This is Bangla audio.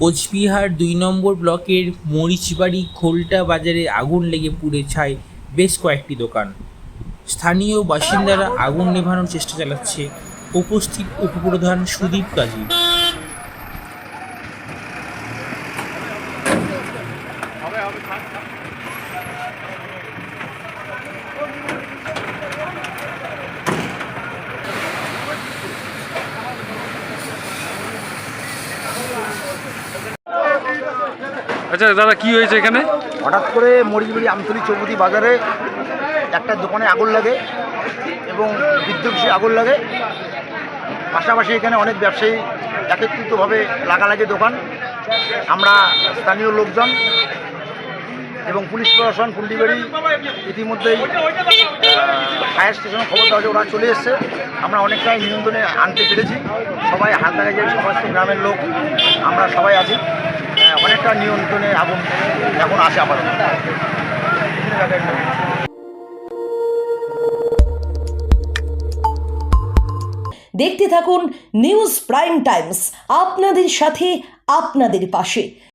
কোচবিহার দুই নম্বর ব্লকের মরিচবাড়ি খোলটা বাজারে আগুন লেগে পুড়ে ছায় বেশ কয়েকটি দোকান। স্থানীয় বাসিন্দারা আগুন নেভানোর চেষ্টা চালাচ্ছে। উপস্থিত উপপ্রধান সুদীপ কাজী। হবে হবে আচ্ছা দাদা, কি হয়েছে এখানে? হঠাৎ করে মরিচবাড়ি আমতলি চৌপতি বাজারে একটা দোকানে আগুন লাগে এবং বিদ্যুৎ আগুন লাগে। পাশাপাশি এখানে অনেক ব্যবসায়ী একত্রিতভাবে লাগালাগি দোকান। আমরা স্থানীয় লোকজন এবং পুলিশ প্রশাসন কুন্ডিবাড়ি ইতিমধ্যেই ফায়ার স্টেশনে খবর দেওয়া ওরা চলে এসছে। আমরা অনেকটাই নিয়ন্ত্রণে আনতে পেরেছি। সবাই হাত লাগাই সমস্ত গ্রামের লোক, আমরা সবাই আছি। অনেকটা নিয়ন্ত্রণে আগুন এখন আসে আপাতত। দেখতে থাকুন নিউজ প্রাইম টাইমস, আপনাদের সাথে, আপনাদের পাশে।